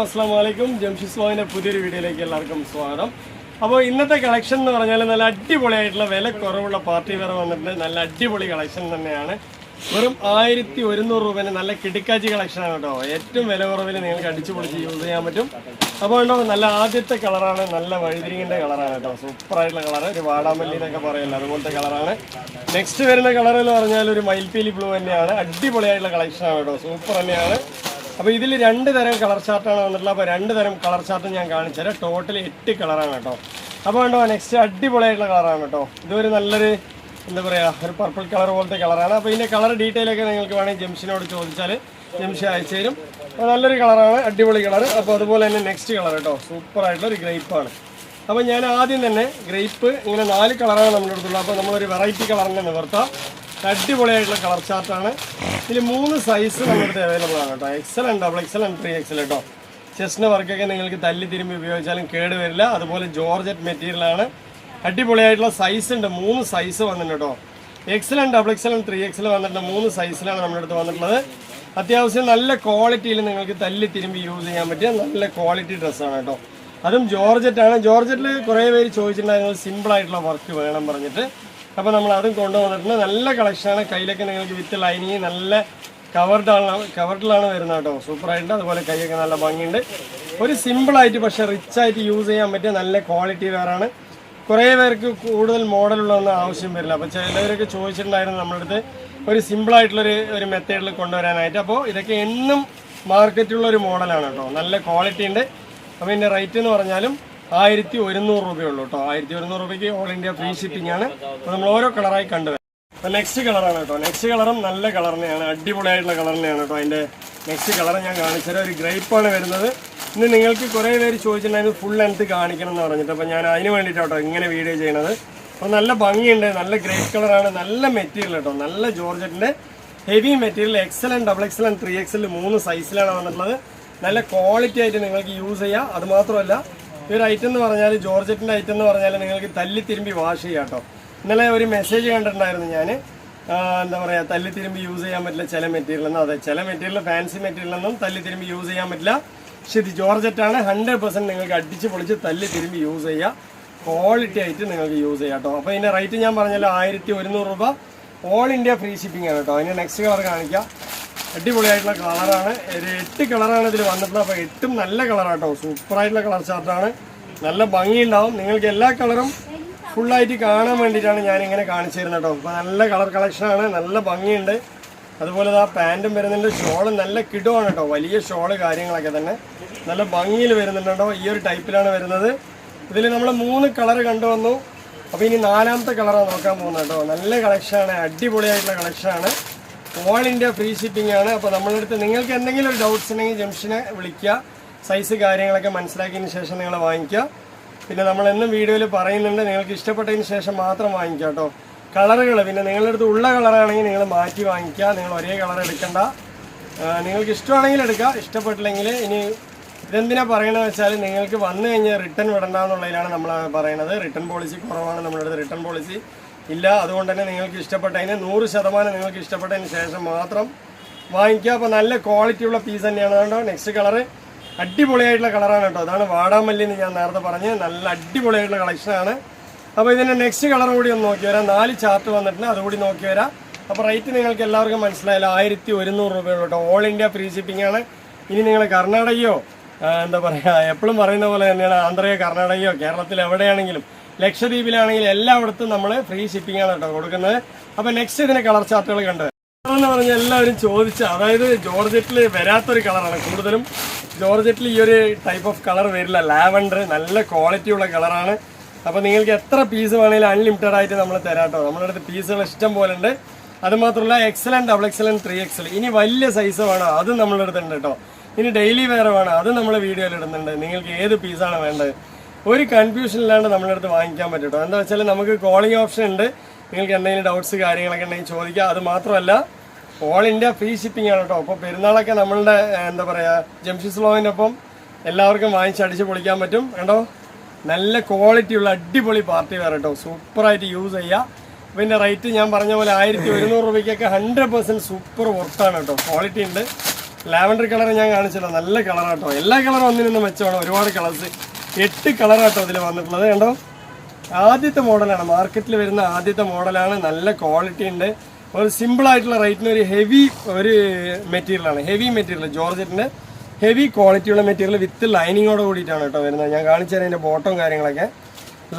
അസ്സാം വലൈക്കും ജംഷിദ് സ്ലോവിന്റെ പുതിയൊരു വീഡിയോയിലേക്ക് എല്ലാവർക്കും സ്വാഗതം. അപ്പോൾ ഇന്നത്തെ കളക്ഷൻ എന്ന് പറഞ്ഞാൽ നല്ല അടിപൊളിയായിട്ടുള്ള വില കുറവുള്ള പാർട്ടി വേറെ വന്നിട്ടുണ്ട്. നല്ല അടിപൊളി കളക്ഷൻ തന്നെയാണ്. വെറും ആയിരത്തി ഒരുന്നൂറ് രൂപേന് നല്ല കിടിക്കാച്ചി കളക്ഷനാണ് കേട്ടോ. ഏറ്റവും വില കുറവിൽ നിങ്ങൾക്ക് അടിച്ചു പൊളിച്ച് യൂസ് ചെയ്യാൻ പറ്റും. അപ്പോൾ ഉണ്ടോ നല്ല ആദ്യത്തെ കളറാണ് നല്ല വഴുതിരിങ്ങിന്റെ കളറാണ് കേട്ടോ. സൂപ്പറായിട്ടുള്ള കളർ ഒരു വാടാമല്ലി എന്നൊക്കെ പറയല്ലോ അതുപോലത്തെ കളറാണ് നെക്സ്റ്റ് വരുന്ന കളർ എന്ന് പറഞ്ഞാൽ ഒരു മയിൽപ്പീലി ബ്ലൂ തന്നെയാണ്. അടിപൊളിയായിട്ടുള്ള കളക്ഷനാണ് കേട്ടോ. സൂപ്പർ തന്നെയാണ്. അപ്പോൾ ഇതിൽ രണ്ട് തരം കളർ ചാർട്ടാണ് വന്നിട്ടുള്ളത്. അപ്പോൾ രണ്ട് തരം കളർ ചാർട്ട് ഞാൻ കാണിച്ചുതരാം ടോട്ടൽ എട്ട് കളറാണ് കേട്ടോ. അപ്പോൾ കണ്ടോ നെക്സ്റ്റ് അടിപൊളിയായിട്ടുള്ള കളറാണ് കേട്ടോ. ഇതൊരു നല്ലൊരു എന്താ പറയുക ഒരു പർപ്പിൾ കളർ പോലത്തെ കളറാണ് അപ്പോൾ ഇതിന്റെ കളർ ഡീറ്റെയിൽ ഒക്കെ നിങ്ങൾക്ക് വേണമെങ്കിൽ ജംഷിനോട് ചോദിച്ചാൽ ജംഷി അയച്ചു തരും. അപ്പോൾ നല്ലൊരു കളറാണ് അടിപൊളി കളർ അപ്പോൾ അതുപോലെ തന്നെ നെക്സ്റ്റ് കളർ കേട്ടോ. സൂപ്പർ ആയിട്ടുള്ള ഒരു ഗ്രേപ്പാണ് അപ്പോൾ ഞാൻ ആദ്യം തന്നെ ഗ്രേപ്പ് ഇങ്ങനെ നാല് കളറാണ് നമ്മുടെ അടുത്തുള്ളത്. അപ്പോൾ നമ്മളൊരു വെറൈറ്റി കളറിനെ നിവർത്താം. അടിപൊളിയായിട്ടുള്ള കളർ ചാർട്ടാണ്. ഇതിൽ മൂന്ന് സൈസ് നമ്മുടെ അവൈലബിൾ ആണ് കേട്ടോ. XL and double XL and three XL കേട്ടോ ചെസ്റ്റിന് വർക്കൊക്കെ നിങ്ങൾക്ക് തല്ലി തിരുമ്പി ഉപയോഗിച്ചാലും കേട് വരില്ല. അതുപോലെ ജോർജറ്റ് മെറ്റീരിയലാണ് അടിപൊളിയായിട്ടുള്ള സൈസ് ഉണ്ട്. മൂന്ന് സൈസ് വന്നിട്ടുണ്ട് കേട്ടോ XL and double XL and three XL വന്നിട്ടുണ്ട്. മൂന്ന് സൈസിലാണ് നമ്മുടെ അടുത്ത് വന്നിട്ടുള്ളത്. അത്യാവശ്യം നല്ല ക്വാളിറ്റിയിൽ നിങ്ങൾക്ക് തല്ലി തിരുമ്പി യൂസ് ചെയ്യാൻ പറ്റിയ നല്ല ക്വാളിറ്റി ഡ്രസ്സാണ് കേട്ടോ അതും ജോർജറ്റാണ് ജോർജറ്റിൽ കുറേ പേര് ചോദിച്ചിട്ടുണ്ടായിരുന്നു. സിമ്പിളായിട്ടുള്ള വർക്ക് വേണം പറഞ്ഞിട്ട്. അപ്പോൾ നമ്മൾ അതും കൊണ്ടുവന്നിട്ടുണ്ട്. നല്ല കളക്ഷനാണ് കയ്യിലൊക്കെ നിങ്ങൾക്ക് വിത്ത് ലൈനിങ് നല്ല കവർഡാണ് കവർഡിലാണ് വരുന്നത് കേട്ടോ. സൂപ്പറായിട്ടുണ്ട് അതുപോലെ കൈയൊക്കെ നല്ല ഭംഗിയുണ്ട്. ഒരു സിമ്പിളായിട്ട് പക്ഷേ റിച്ച് ആയിട്ട് യൂസ് ചെയ്യാൻ പറ്റിയ നല്ല ക്വാളിറ്റി വേറാണ് കുറേ പേർക്ക് കൂടുതൽ മോഡലുള്ളതൊന്നും ആവശ്യം വരില്ല. അപ്പോൾ ചിലവരൊക്കെ ചോദിച്ചിട്ടുണ്ടായിരുന്നു നമ്മുടെ അടുത്ത് ഒരു സിമ്പിളായിട്ടുള്ളൊരു ഒരു മെത്തേഡിൽ കൊണ്ടുവരാനായിട്ട്. അപ്പോൾ ഇതൊക്കെ എന്നും മാർക്കറ്റുള്ള ഒരു മോഡലാണ് കേട്ടോ. നല്ല ക്വാളിറ്റി ഉണ്ട്. അപ്പോൾ ഇതിന്റെ റേറ്റ് എന്ന് പറഞ്ഞാലും ആയിരത്തി ഒരുന്നൂറ് രൂപയുള്ളൂ കേട്ടോ. ആയിരത്തി ഒരുന്നൂറ് രൂപയ്ക്ക് ഓൾ ഇന്ത്യ ഫ്രീ ഷിപ്പിംഗ് ആണ്. അപ്പോൾ നമ്മൾ ഓരോ കളറായി കണ്ടുവരാം അപ്പോൾ നെക്സ്റ്റ് കളറാണ് കേട്ടോ. നെക്സ്റ്റ് കളറും നല്ല കളർ തന്നെയാണ്. അടിപൊളിയായിട്ടുള്ള കളർ തന്നെയാണ് കേട്ടോ. അതിന്റെ നെക്സ്റ്റ് കളർ ഞാൻ കാണിച്ചത് ഒരു ഗ്രേപ്പാണ് വരുന്നത്. ഇന്ന് നിങ്ങൾക്ക് കുറേ പേര് ചോദിച്ചിട്ടുണ്ടായിരുന്നു ഫുൾ ലെങ്ത് കാണിക്കണം എന്ന് പറഞ്ഞിട്ട്. അപ്പോൾ ഞാൻ അതിന് വേണ്ടിയിട്ടാണ് കേട്ടോ ഇങ്ങനെ വീഡിയോ ചെയ്യണത് അപ്പോൾ നല്ല ഭംഗിയുണ്ട്. നല്ല ഗ്രേപ്പ് കളറാണ് നല്ല മെറ്റീരിയൽ കേട്ടോ. നല്ല ജോർജറ്റിന്റെ heavy material XL and double XL and three XL മൂന്ന് സൈസിലാണ് വന്നിട്ടുള്ളത്. നല്ല ക്വാളിറ്റി ആയിട്ട് നിങ്ങൾക്ക് യൂസ് ചെയ്യാം. അത് മാത്രമല്ല ഈ ഒരു ഐറ്റം എന്ന് പറഞ്ഞാൽ ജോർജറ്റിന്റെ ഐറ്റം എന്ന് പറഞ്ഞാൽ നിങ്ങൾക്ക് തല്ലി തിരുമ്പി വാഷ് ചെയ്യാം കേട്ടോ ഇന്നലെ ഒരു മെസ്സേജ് കണ്ടിട്ടുണ്ടായിരുന്നു ഞാൻ എന്താ പറയുക തല്ലി തിരുമ്പി യൂസ് ചെയ്യാൻ പറ്റില്ല ചില മെറ്റീരിയൽ എന്നും അതെ ചില മെറ്റീരിയൽ ഫാൻസി മെറ്റീരിയൽ ഒന്നും തല്ലി തിരുമ്പി യൂസ് ചെയ്യാൻ പറ്റില്ല. പക്ഷെ ഇത് ജോർജറ്റാണ്. ഹൺഡ്രഡ് പെർസെന്റ് നിങ്ങൾക്ക് അടിച്ച് പൊളിച്ച് തല്ലി തിരുമ്പി യൂസ് ചെയ്യാം. ക്വാളിറ്റി ആയിട്ട് നിങ്ങൾക്ക് യൂസ് ചെയ്യാം കേട്ടോ അപ്പോൾ ഇതിന്റെ റേറ്റ് ഞാൻ പറഞ്ഞല്ലോ ആയിരത്തി ഒരുന്നൂറ് രൂപ. ഓൾ ഇന്ത്യ ഫ്രീ ഷിപ്പിംഗ് ആണ് കേട്ടോ അതിന്റെ നെക്സ്റ്റ് കളർ കാണിക്കാം. അടിപൊളിയായിട്ടുള്ള കളറാണ്. ഒരു എട്ട് കളറാണ് ഇതിൽ വന്നിട്ടുള്ളത്. അപ്പോൾ എട്ടും നല്ല കളറാട്ടോ. സൂപ്പറായിട്ടുള്ള കളർ ചാർട്ടാണ്. നല്ല ഭംഗിയുണ്ടാവും. നിങ്ങൾക്ക് എല്ലാ കളറും ഫുള്ളായിട്ട് കാണാൻ വേണ്ടിയിട്ടാണ് ഞാനിങ്ങനെ കാണിച്ചു തരുന്നത് കേട്ടോ. അപ്പോൾ നല്ല കളർ കളക്ഷനാണ്. നല്ല ഭംഗിയുണ്ട്. അതുപോലെ ആ പാന്റും വരുന്നുണ്ട്. ഷോൾ നല്ല കിടുവാണ് കേട്ടോ. വലിയ ഷോൾ കാര്യങ്ങളൊക്കെ തന്നെ. നല്ല ഭംഗിയിൽ വരുന്നുണ്ട് ഈ ഒരു ടൈപ്പിലാണ് വരുന്നത്. ഇതിൽ നമ്മൾ മൂന്ന് കളർ കണ്ടുവന്നു. അപ്പോൾ ഇനി നാലാമത്തെ കളറാണ് നോക്കാൻ പോകുന്നത് കേട്ടോ. നല്ല കളക്ഷനാണ്. അടിപൊളിയായിട്ടുള്ള കളക്ഷനാണ്. ഓൾ ഇന്ത്യ ഫ്രീ ഷിപ്പിംഗ് ആണ്. അപ്പോൾ നമ്മളുടെ അടുത്ത് നിങ്ങൾക്ക് എന്തെങ്കിലും ഒരു ഡൗട്ട്സ് ഉണ്ടെങ്കിൽ ജംഷനെ വിളിക്കുക. സൈസ് കാര്യങ്ങളൊക്കെ മനസ്സിലാക്കിയതിന് ശേഷം നിങ്ങൾ വാങ്ങിക്കുക. പിന്നെ നമ്മൾ എന്നും വീഡിയോയിൽ പറയുന്നുണ്ട്. നിങ്ങൾക്ക് ഇഷ്ടപ്പെട്ടതിന് ശേഷം മാത്രം വാങ്ങിക്കുക കേട്ടോ. കളറുകൾ പിന്നെ നിങ്ങളുടെ അടുത്ത് ഉള്ള കളറാണെങ്കിൽ നിങ്ങൾ മാറ്റി വാങ്ങിക്കുക. നിങ്ങൾ ഒരേ കളർ എടുക്കണ്ട. നിങ്ങൾക്ക് ഇഷ്ടമാണെങ്കിൽ എടുക്കുക. ഇഷ്ടപ്പെട്ടില്ലെങ്കിൽ ഇനി ഇതെന്തിനാ പറയണമെന്ന് വെച്ചാൽ നിങ്ങൾക്ക് വന്നു കഴിഞ്ഞാൽ റിട്ടേൺ വിടണ്ട എന്നുള്ളതിലാണ് നമ്മൾ പറയുന്നത്. റിട്ടേൺ പോളിസി കുറവാണ്. നമ്മുടെ അടുത്ത് റിട്ടേൺ പോളിസി ഇല്ല അതുകൊണ്ട് തന്നെ നിങ്ങൾക്ക് ഇഷ്ടപ്പെട്ടതിന് നൂറ് ശതമാനം നിങ്ങൾക്ക് ഇഷ്ടപ്പെട്ടതിന് ശേഷം മാത്രം വാങ്ങിക്കുക. അപ്പോൾ നല്ല ക്വാളിറ്റി ഉള്ള പീസ് തന്നെയാണ്. കേട്ടോ നെക്സ്റ്റ് കളറ് അടിപൊളിയായിട്ടുള്ള കളറാണ് കേട്ടോ. അതാണ് വാടാമല്ലി എന്ന് ഞാൻ നേരത്തെ പറഞ്ഞ്. നല്ല അടിപൊളിയായിട്ടുള്ള കളക്ഷനാണ് അപ്പോൾ ഇതിന്റെ നെക്സ്റ്റ് കളർ കൂടി ഒന്ന് നോക്കി വരാം. നാല് ചാർട്ട് വന്നിട്ടുണ്ട്. അതുകൂടി നോക്കി വരാം. അപ്പോൾ റേറ്റ് നിങ്ങൾക്ക് എല്ലാവർക്കും മനസ്സിലായില്ല. ആയിരത്തി ഒരുന്നൂറ് രൂപയുള്ളൂ കേട്ടോ. ഓൾ ഇന്ത്യ ഫ്രീ ഷിപ്പിംഗ് ആണ്. ഇനി നിങ്ങൾ കർണാടകയോ എന്താ പറയുക എപ്പോഴും പറയുന്ന പോലെ തന്നെയാണ് ആന്ധ്രയോ കർണാടകയോ കേരളത്തിൽ എവിടെയാണെങ്കിലും ലക്ഷദ്വീപിലാണെങ്കിലും എല്ലായിടത്തും നമ്മൾ ഫ്രീ ഷിപ്പിംഗ് ആണ് കേട്ടോ കൊടുക്കുന്നത്. അപ്പോൾ നെക്സ്റ്റ് ഇതിന് കളർ ചാർട്ടുകൾ കണ്ട്. എന്ന് പറഞ്ഞാൽ എല്ലാവരും ചോദിച്ച അതായത് ജോർജറ്റിൽ വരാത്തൊരു കളറാണ് കൂടുതലും. ജോർജറ്റിൽ ഈ ഒരു ടൈപ്പ് ഓഫ് കളർ വരില്ല. ലാവൻഡർ നല്ല ക്വാളിറ്റി ഉള്ള കളറാണ് അപ്പോൾ നിങ്ങൾക്ക് എത്ര പീസ് വേണമെങ്കിലും അൺലിമിറ്റഡ് ആയിട്ട് നമ്മൾ തരാം കേട്ടോ. നമ്മുടെ അടുത്ത് പീസുകൾ ഇഷ്ടം പോലെ ഉണ്ട്. അത് മാത്രമല്ല XL and double XL and three XL ഇനി വലിയ സൈസ് വേണോ. അതും നമ്മളെടുത്തുണ്ട് കേട്ടോ. ഇനി ഡെയിലി വെയർ വേണോ. അത് നമ്മൾ വീഡിയോയിൽ ഇടുന്നുണ്ട്. നിങ്ങൾക്ക് ഏത് പീസാണ് വേണ്ടത്? ഒരു കൺഫ്യൂഷൻ ഇല്ലാണ്ട് നമ്മുടെ അടുത്ത് വാങ്ങിക്കാൻ പറ്റും എന്താ വെച്ചാൽ നമുക്ക് കോളിംഗ് ഓപ്ഷൻ ഉണ്ട്. നിങ്ങൾക്ക് എന്തെങ്കിലും ഡൗട്ട്സ് കാര്യങ്ങളൊക്കെ ഉണ്ടെങ്കിൽ ചോദിക്കുക അത് മാത്രമല്ല ഓൾ ഇന്ത്യ ഫ്രീ ഷിപ്പിംഗ് ആണ് കേട്ടോ. അപ്പോൾ പെരുന്നാളൊക്കെ നമ്മളുടെ എന്താ പറയുക ജംഷിസ് സ്ലോവിന്റെ ഒപ്പം എല്ലാവർക്കും വാങ്ങിച്ച് അടിച്ച് പൊളിക്കാൻ പറ്റും. കണ്ടോ? നല്ല ക്വാളിറ്റി ഉള്ള അടിപൊളി പാർട്ടി വെയർ കേട്ടോ. സൂപ്പറായിട്ട് യൂസ് ചെയ്യുക പിന്നെ റേറ്റ് ഞാൻ പറഞ്ഞ പോലെ ആയിരത്തി ഒരുന്നൂറ് രൂപയ്ക്കൊക്കെ ഹൺഡ്രഡ് പെർസെന്റ് സൂപ്പർ വർത്താണ് കേട്ടോ. ക്വാളിറ്റി ഉണ്ട്. ലാവൻഡർ കളർ ഞാൻ കാണിച്ചല്ലോ. നല്ല കളറാണ് കേട്ടോ. എല്ലാ കളറും ഒന്നിനൊന്നും മെച്ചമാണ്. ഒരുപാട് കളേഴ്സ് എട്ട് കളറാട്ടോ ഇതിൽ വന്നിട്ടുള്ളത്. കണ്ടോ? ആദ്യത്തെ മോഡലാണ്. മാർക്കറ്റിൽ വരുന്ന ആദ്യത്തെ മോഡലാണ്. നല്ല ക്വാളിറ്റി ഉണ്ട്. ഒരു സിമ്പിൾ ആയിട്ടുള്ള റേറ്റിന് ഒരു ഹെവി ഒരു മെറ്റീരിയലാണ് ഹെവി മെറ്റീരിയൽ ജോർജറ്റിന്റെ ഹെവി ക്വാളിറ്റിയുള്ള മെറ്റീരിയൽ വിത്ത് ലൈനിങ്ങോട് കൂടിയിട്ടാണ് കേട്ടോ വരുന്നത്. ഞാൻ കാണിച്ചു തരാം അതിന്റെ ബോട്ടം കാര്യങ്ങളൊക്കെ.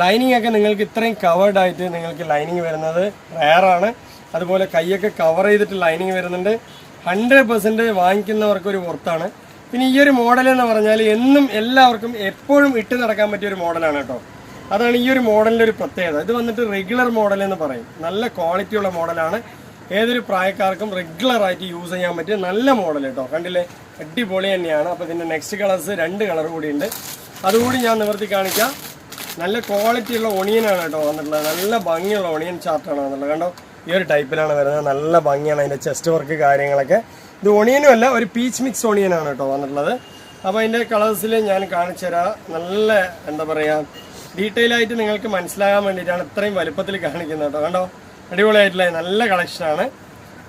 ലൈനിങ് ഒക്കെ നിങ്ങൾക്ക് ഇത്രയും കവേർഡ് ആയിട്ട് നിങ്ങൾക്ക് ലൈനിങ് വരുന്നത് റയറാണ് അതുപോലെ കൈയൊക്കെ കവർ ചെയ്തിട്ട് ലൈനിങ് വരുന്നുണ്ട്. ഹൺഡ്രഡ് പെർസെന്റ് വാങ്ങിക്കുന്നവർക്ക് ഒരു പുറത്താണ് പിന്നെ ഈ ഒരു മോഡൽ എന്ന് പറഞ്ഞാൽ എന്നും എല്ലാവർക്കും എപ്പോഴും ഇട്ട് നടക്കാൻ പറ്റിയ ഒരു മോഡലാണ് കേട്ടോ. അതാണ് ഈ ഒരു മോഡലിന്റെ ഒരു പ്രത്യേകത. ഇത് വന്നിട്ട് റെഗുലർ മോഡൽ എന്ന് പറയും. നല്ല ക്വാളിറ്റിയുള്ള മോഡലാണ് ഏതൊരു പ്രായക്കാർക്കും റെഗുലർ ആയിട്ട് യൂസ് ചെയ്യാൻ പറ്റിയ നല്ല മോഡൽ കേട്ടോ. കണ്ടില്ലേ? അടിപൊളി തന്നെയാണ്. അപ്പോൾ ഇതിന്റെ നെക്സ്റ്റ് കളേഴ്സ് രണ്ട് കളർ കൂടി ഉണ്ട്. അതുകൂടി ഞാൻ നിവർത്തി കാണിക്കാം. നല്ല ക്വാളിറ്റിയുള്ള ഒണിയനാണ് കേട്ടോ വന്നിട്ടുള്ളത്. നല്ല ഭംഗിയുള്ള ഒണിയൻ ചാർട്ടാണ് വന്നിട്ടുള്ളത്. കണ്ടോ? ഈ ഒരു ടൈപ്പിലാണ് വരുന്നത്. നല്ല ഭംഗിയാണ് അതിന്റെ ചെസ്റ്റ് വർക്ക് കാര്യങ്ങളൊക്കെ. ഇത് ഓണിയനും അല്ല ഒരു പീച്ച് മിക്സ് ഓണിയനാണ് കേട്ടോ വന്നിട്ടുള്ളത്. അപ്പോൾ അതിന്റെ കളേഴ്സിൽ ഞാൻ കാണിച്ചു തരാം. നല്ല എന്താ പറയുക ഡീറ്റെയിൽ ആയിട്ട് നിങ്ങൾക്ക് മനസ്സിലാകാൻ വേണ്ടിയിട്ടാണ് ഇത്രയും വലുപ്പത്തിൽ കാണിക്കുന്നത് കേട്ടോ. കണ്ടോ? അടിപൊളിയായിട്ടുള്ള നല്ല കളക്ഷനാണ്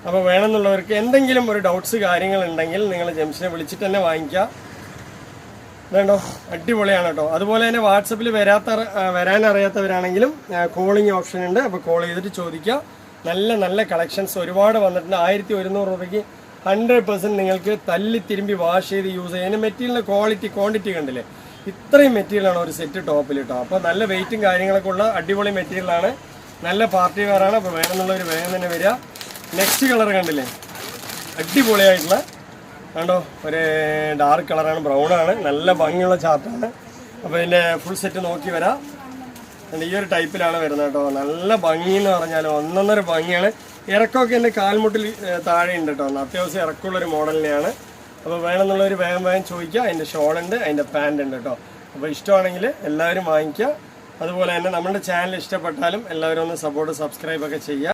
അപ്പോൾ വേണമെന്നുള്ളവർക്ക് എന്തെങ്കിലും ഒരു ഡൗട്ട്സ് കാര്യങ്ങൾ ഉണ്ടെങ്കിൽ നിങ്ങൾ ജംഷനെ വിളിച്ചിട്ട് തന്നെ വാങ്ങിക്കുക വേണ്ടോ അടിപൊളിയാണ് കേട്ടോ. അതുപോലെ തന്നെ വാട്സപ്പിൽ വരാത്ത വരാനറിയാത്തവരാണെങ്കിലും കോളിംഗ് ഓപ്ഷൻ ഉണ്ട്. അപ്പോൾ കോൾ ചെയ്തിട്ട് ചോദിക്കുക നല്ല നല്ല കളക്ഷൻസ് ഒരുപാട് വന്നിട്ടുണ്ട്. ആയിരത്തി ഒരുന്നൂറ് രൂപയ്ക്ക് ഹൺഡ്രഡ് പെർസെന്റ് നിങ്ങൾക്ക് തല്ലി തിരുമ്പി വാഷ് ചെയ്ത് യൂസ് ചെയ്യാൻ മെറ്റീരിയലിന്റെ ക്വാളിറ്റി ക്വാണ്ടിറ്റി കണ്ടില്ലേ? ഇത്രയും മെറ്റീരിയലാണ് ഒരു സെറ്റ് ടോപ്പിൽ കേട്ടോ അപ്പോൾ നല്ല വെയിറ്റും കാര്യങ്ങളൊക്കെ ഉള്ള അടിപൊളി മെറ്റീരിയലാണ് നല്ല പാർട്ടി വെയറാണ് അപ്പോൾ വേണമെന്നുള്ളവർ വേഗം തന്നെ വരിക. നെക്സ്റ്റ് കളർ കണ്ടില്ലേ? അടിപൊളിയായിട്ടുള്ള കണ്ടോ? ഒരു ഡാർക്ക് കളറാണ് ബ്രൗൺ ആണ്. നല്ല ഭംഗിയുള്ള ചാർട്ടാണ് അപ്പോൾ ഇതിന്റെ ഫുൾ സെറ്റ് നോക്കി വരാം. അതിന്റെ ഈ ഒരു ടൈപ്പിലാണ് വരുന്നത് കേട്ടോ നല്ല ഭംഗി എന്ന് പറഞ്ഞാൽ ഒന്നൊന്നര ഭംഗിയാണ്. ഇറക്കമൊക്കെ എന്റെ കാൽമുട്ടിൽ താഴെ ഉണ്ട് കേട്ടോ. അത്യാവശ്യം ഇറക്കമുള്ളൊരു മോഡലിനെയാണ്. അപ്പോൾ വേണമെന്നുള്ളവർ വേഗം വേഗം ചോദിക്കുക. അതിന്റെ ഷോൾ ഉണ്ട് അതിന്റെ പാന്റ് ഉണ്ട് കേട്ടോ. അപ്പോൾ ഇഷ്ടമാണെങ്കിൽ എല്ലാവരും വാങ്ങിക്കുക. അതുപോലെ തന്നെ നമ്മുടെ ചാനൽ ഇഷ്ടപ്പെട്ടാലും എല്ലാവരും ഒന്ന് സപ്പോർട്ട് സബ്സ്ക്രൈബ് ഒക്കെ ചെയ്യുക.